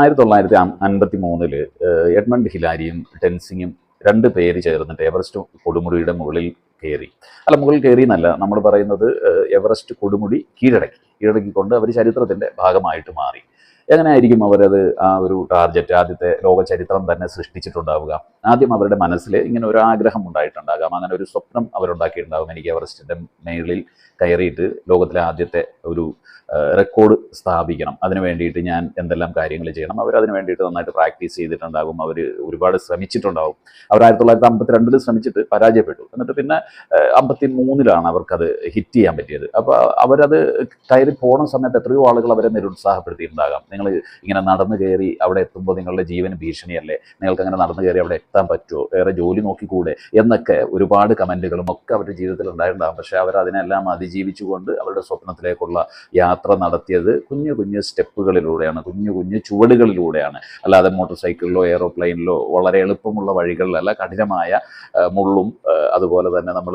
ആയിരത്തി തൊള്ളായിരത്തി അൻപത്തി മൂന്നിൽ എഡ്മണ്ട് ഹിലാരിയും ടെൻസിങ്ങും രണ്ട് പേര് ചേർന്നിട്ട് എവറസ്റ്റ് കൊടുമുടിയുടെ മുകളിൽ കയറി അല്ല മുകളിൽ കയറി എന്നല്ല നമ്മൾ പറയുന്നത് എവറസ്റ്റ് കൊടുമുടി കീഴടക്കി. കീഴടക്കിക്കൊണ്ട് അവർ ചരിത്രത്തിന്റെ ഭാഗമായിട്ട് മാറി. എങ്ങനെയായിരിക്കും അവരത് ആ ഒരു ടാർജറ്റ് ആദ്യത്തെ ലോക ചരിത്രം തന്നെ സൃഷ്ടിച്ചിട്ടുണ്ടാവുക? ആദ്യം അവരുടെ മനസ്സിൽ ഇങ്ങനെ ഒരു ആഗ്രഹം ഉണ്ടായിട്ടുണ്ടാകാം. അങ്ങനെ ഒരു സ്വപ്നം അവരുണ്ടാക്കിയിട്ടുണ്ടാകും. എനിക്ക് എവറസ്റ്റിന്റെ മേളിൽ കയറിയിട്ട് ലോകത്തിലെ ആദ്യത്തെ ഒരു റെക്കോർഡ് സ്ഥാപിക്കണം. അതിന് വേണ്ടിയിട്ട് ഞാൻ എന്തെല്ലാം കാര്യങ്ങൾ ചെയ്യണം. അവർ അതിന് വേണ്ടിയിട്ട് നന്നായിട്ട് പ്രാക്ടീസ് ചെയ്തിട്ടുണ്ടാകും. അവർ ഒരുപാട് ശ്രമിച്ചിട്ടുണ്ടാകും. അവർ ആയിരത്തി തൊള്ളായിരത്തി അമ്പത്തിരണ്ടിൽ ശ്രമിച്ചിട്ട് പരാജയപ്പെട്ടു. എന്നിട്ട് പിന്നെ അമ്പത്തി മൂന്നിലാണ് അവർക്കത് ഹിറ്റ് ചെയ്യാൻ പറ്റിയത്. അപ്പോൾ അവരത് കയറി പോണ സമയത്ത് എത്രയോ ആളുകൾ അവരെ നിരുത്സാഹപ്പെടുത്തിയിട്ടുണ്ടാകാം. നിങ്ങൾ ഇങ്ങനെ നടന്നു കയറി അവിടെ എത്തുമ്പോൾ നിങ്ങളുടെ ജീവൻ ഭീഷണിയല്ലേ? നിങ്ങൾക്ക് അങ്ങനെ നടന്നു കയറി അവിടെ എത്താൻ പറ്റുമോ വേറെ ജോലി നോക്കിക്കൂടെ? എന്നൊക്കെ ഒരുപാട് കമന്റുകളും ഒക്കെ അവരുടെ ജീവിതത്തിൽ ഉണ്ടായിട്ടുണ്ടാകും പക്ഷേ അവർ അതിനെല്ലാം അതിജീവിച്ചുകൊണ്ട് അവരുടെ സ്വപ്നത്തിലേക്കുള്ള യാത്ര നടത്തിയത് കുഞ്ഞു കുഞ്ഞു സ്റ്റെപ്പുകളിലൂടെയാണ്. കുഞ്ഞു കുഞ്ഞു ചുവടുകളിലൂടെയാണ്. അല്ലാതെ മോട്ടോർ സൈക്കിളിലോ എയ്റോപ്ലെയിനിലോ വളരെ എളുപ്പമുള്ള വഴികളിലല്ല കഠിനമായ മുള്ളും അതുപോലെ തന്നെ നമ്മൾ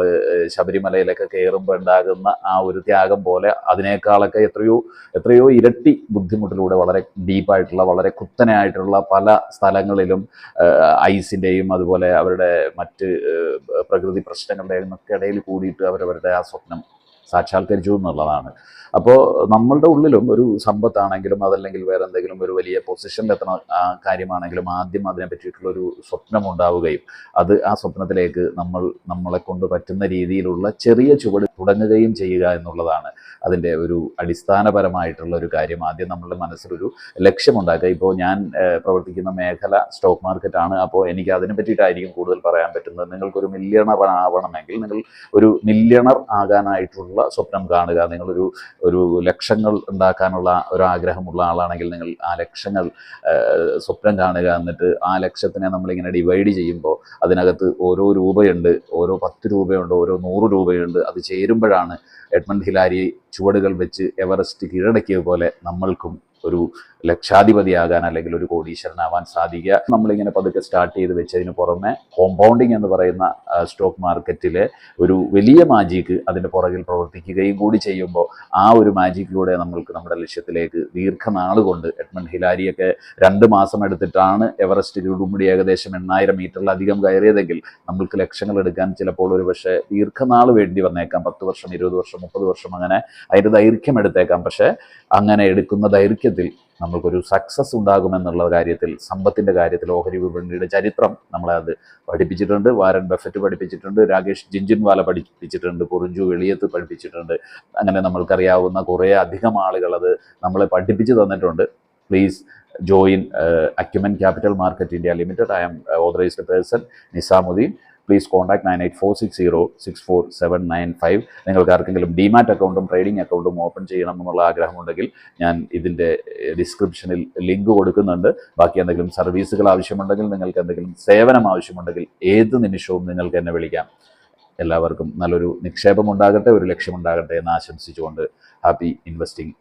ശബരിമലയിലൊക്കെ കയറുമ്പോൾ ഉണ്ടാകുന്ന ആ ഒരു ത്യാഗം പോലെ അതിനേക്കാളൊക്കെ എത്രയോ എത്രയോ ഇരട്ടി ബുദ്ധിമുട്ടിലൂടെ വളരെ ഡീപ്പായിട്ടുള്ള വളരെ കുത്തനെയായിട്ടുള്ള പല സ്ഥലങ്ങളിലും ഐസിന്റെയും അതുപോലെ അവരുടെ മറ്റ് പ്രകൃതി പ്രശ്നങ്ങളുടെയും ഒക്കെ ഇടയിൽ കൂടിയിട്ട് അവരവരുടെ ആ സ്വപ്നം സാക്ഷാത്കരിച്ചു എന്നുള്ളതാണ്. അപ്പോൾ നമ്മളുടെ ഉള്ളിലും ഒരു സമ്പത്താണെങ്കിലും അതല്ലെങ്കിൽ വേറെ എന്തെങ്കിലും ഒരു വലിയ പൊസിഷനിലെത്തണ കാര്യമാണെങ്കിലും ആദ്യം അതിനെ പറ്റിയിട്ടുള്ളൊരു സ്വപ്നം ഉണ്ടാവുകയും അത് ആ സ്വപ്നത്തിലേക്ക് നമ്മൾ നമ്മളെ കൊണ്ട് പറ്റുന്ന രീതിയിലുള്ള ചെറിയ ചുവട് തുടങ്ങുകയും ചെയ്യുക എന്നുള്ളതാണ് അതിന്റെ ഒരു അടിസ്ഥാനപരമായിട്ടുള്ള ഒരു കാര്യം. ആദ്യം നമ്മളുടെ മനസ്സിലൊരു ലക്ഷ്യമുണ്ടാക്കുക. ഇപ്പോൾ ഞാൻ പ്രവർത്തിക്കുന്ന മേഖല സ്റ്റോക്ക് മാർക്കറ്റാണ്. അപ്പോൾ എനിക്ക് അതിനെ പറ്റിയിട്ടായിരിക്കും കൂടുതൽ പറയാൻ പറ്റുന്നത്. നിങ്ങൾക്കൊരു മില്യണർ ആവണമെങ്കിൽ നിങ്ങൾ ഒരു മില്യണർ ആകാനായിട്ടുള്ള സ്വപ്നം കാണുക നിങ്ങളൊരു ഒരു ലക്ഷ്യങ്ങൾ ഉണ്ടാക്കാനുള്ള ഒരു ആഗ്രഹമുള്ള ആളാണെങ്കിൽ നിങ്ങൾ ആ ലക്ഷ്യങ്ങൾ സ്വപ്നം കാണുക എന്നിട്ട് ആ ലക്ഷ്യത്തിനെ നമ്മളിങ്ങനെ ഡിവൈഡ് ചെയ്യുമ്പോൾ അതിനകത്ത് ഓരോ രൂപയുണ്ട് ഓരോ പത്ത് രൂപയുണ്ട് ഓരോ നൂറ് രൂപയുണ്ട്. അത് ചേരുമ്പോഴാണ് എഡ്മണ്ട് ഹിലാരി ചുവടുകൾ വെച്ച് എവറസ്റ്റ് കീഴടക്കിയത് പോലെ നമ്മൾക്കും ഒരു ലക്ഷാധിപതിയാകാൻ അല്ലെങ്കിൽ ഒരു കോടീശ്വരനാവാൻ സാധിക്കുക. നമ്മളിങ്ങനെ പതുക്കെ സ്റ്റാർട്ട് ചെയ്ത് വെച്ചതിന് പുറമെ കോമ്പൗണ്ടിങ് എന്ന് പറയുന്ന സ്റ്റോക്ക് മാർക്കറ്റിലെ ഒരു വലിയ മാജിക്ക് അതിന്റെ പുറകിൽ പ്രവർത്തിക്കുകയും കൂടി ചെയ്യുമ്പോൾ ആ ഒരു മാജിക്കിലൂടെ നമ്മൾക്ക് നമ്മുടെ ലക്ഷ്യത്തിലേക്ക് ദീർഘനാൾ കൊണ്ട് എഡ്മണ്ട് ഹിലാരിയൊക്കെ രണ്ട് മാസം എടുത്തിട്ടാണ് എവറസ്റ്റ് കൊടുമുടി ഏകദേശം എണ്ണായിരം മീറ്ററിലധികം കയറിയതെങ്കിൽ നമ്മൾക്ക് ലക്ഷങ്ങൾ എടുക്കാൻ ചിലപ്പോൾ ഒരു പക്ഷേ ദീർഘനാൾ വേണ്ടി വന്നേക്കാം. പത്ത് വർഷം ഇരുപത് വർഷം മുപ്പത് വർഷം അങ്ങനെ അതിന്റെ ദൈർഘ്യം എടുത്തേക്കാം. പക്ഷേ അങ്ങനെ എടുക്കുന്ന ദൈർഘ്യത്തിൽ നമ്മൾക്കൊരു സക്സസ് ഉണ്ടാകുമെന്നുള്ള കാര്യത്തിൽ സമ്പത്തിന്റെ കാര്യത്തിൽ ഓഹരി വിപണിയുടെ ചരിത്രം നമ്മളെ അത് പഠിപ്പിച്ചിട്ടുണ്ട്. വാരൻ ബഫറ്റ് പഠിപ്പിച്ചിട്ടുണ്ട് രാകേഷ് ജിൻജിൻവാല പഠിപ്പിച്ചിട്ടുണ്ട് കുറിഞ്ചു വെളിയത്ത് പഠിപ്പിച്ചിട്ടുണ്ട്. അങ്ങനെ നമ്മൾക്കറിയാവുന്ന കുറേ അധികം ആളുകൾ അത് നമ്മളെ പഠിപ്പിച്ചു തന്നിട്ടുണ്ട്. Please join Acumen Capital Market India Limited I M authorised person Nizamuddin please contact nine eight four six zero six four seven nine five നിങ്ങൾക്ക് ആർക്കെങ്കിലും ഡിമാറ്റ് അക്കൗണ്ടും ട്രേഡിംഗ് അക്കൗണ്ടും ഓപ്പൺ ചെയ്യണം എന്നുള്ള ആഗ്രഹമുണ്ടെങ്കിൽ ഞാൻ ഇതിന്റെ ഡിസ്ക്രിപ്ഷനിൽ ലിങ്ക് കൊടുക്കുന്നുണ്ട്. ബാക്കി എന്തെങ്കിലും സർവീസുകൾ ആവശ്യമുണ്ടെങ്കിൽ നിങ്ങൾക്ക് എന്തെങ്കിലും സേവനം ആവശ്യമുണ്ടെങ്കിൽ ഏത് നിമിഷവും നിങ്ങൾക്ക് എന്നെ വിളിക്കാം. എല്ലാവർക്കും നല്ലൊരു നിക്ഷേപം ഉണ്ടാകട്ടെ ഒരു ലക്ഷ്യമുണ്ടാകട്ടെ എന്ന് ആശംസിച്ചുകൊണ്ട് ഹാപ്പി ഇൻവെസ്റ്റിംഗ്